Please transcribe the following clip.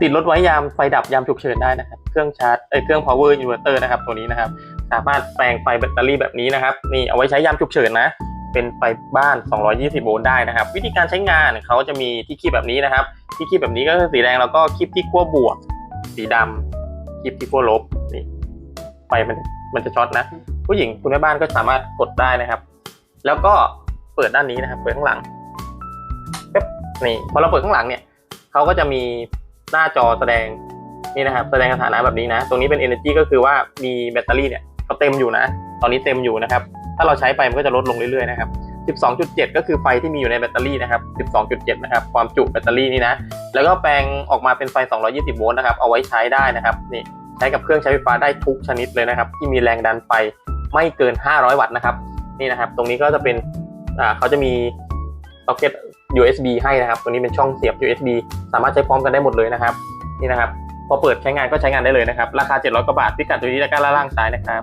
ติดรถไว้ยามไฟดับยามฉุกเฉินได้นะครับ เครื่องชาร์จเอ้เครื่อง power inverter นะครับ ตัวนี้นะครับ สามารถแปลงไฟแบตเตอรี่แบบนี้นะครับ นี่เอาไว้ใช้ยามฉุกเฉินนะ เป็นไฟบ้าน 220 โวลต์ได้นะครับ วิธีการใช้งานเขาจะมีที่คีบแบบนี้นะครับ ที่คีบแบบนี้ก็คือสีแดงแล้วก็คีบที่ขั้วบวก สีดำคีบที่ขั้วลบ นี่ ไฟมันมันจะช็อตนะ ผู้หญิงคุณแม่บ้านก็สามารถกดได้นะครับ แล้วก็เปิดด้านนี้นะครับ เปิดข้างหลังปึ๊บนี่ พอเราเปิดข้างหลังเนี่ยเขาก็จะมี หน้าจอแสดงนี่นะครับแสดงสถานะแบบนี้นะ ตรงนี้เป็น energy ก็คือว่ามีแบตเตอรี่เนี่ยเขาเต็มอยู่นะ ตอนนี้เต็มอยู่นะครับ ถ้าเราใช้ไปมันก็จะลดลงเรื่อยๆนะครับ 12.7 ก็คือไฟที่มีอยู่ในแบตเตอรี่นะครับ 12.7 นะครับ ความจุแบตเตอรี่นี่นะ แล้วก็แปลงออกมาเป็นไฟ 220 โวลต์นะครับ เอาไว้ใช้ได้นะครับ นี่ใช้กับเครื่องใช้ไฟฟ้าได้ทุกชนิดเลยนะครับ ที่มีแรงดันไฟไม่เกิน 500 วัตต์นะครับ นี่นะครับ ตรงนี้ก็จะเป็น อ่าเขาจะมีซ็อกเก็ต USB ให้นะครับ ตัวนี้เป็นช่องเสียบ USB สามารถใช้พร้อมกันได้หมดเลยนะครับ นี่นะครับ พอเปิดใช้งานก็ใช้งานได้เลยนะครับ ราคา 700กว่าบาทพิกัดอยู่ที่ตะกร้าล่างซ้ายนะครับ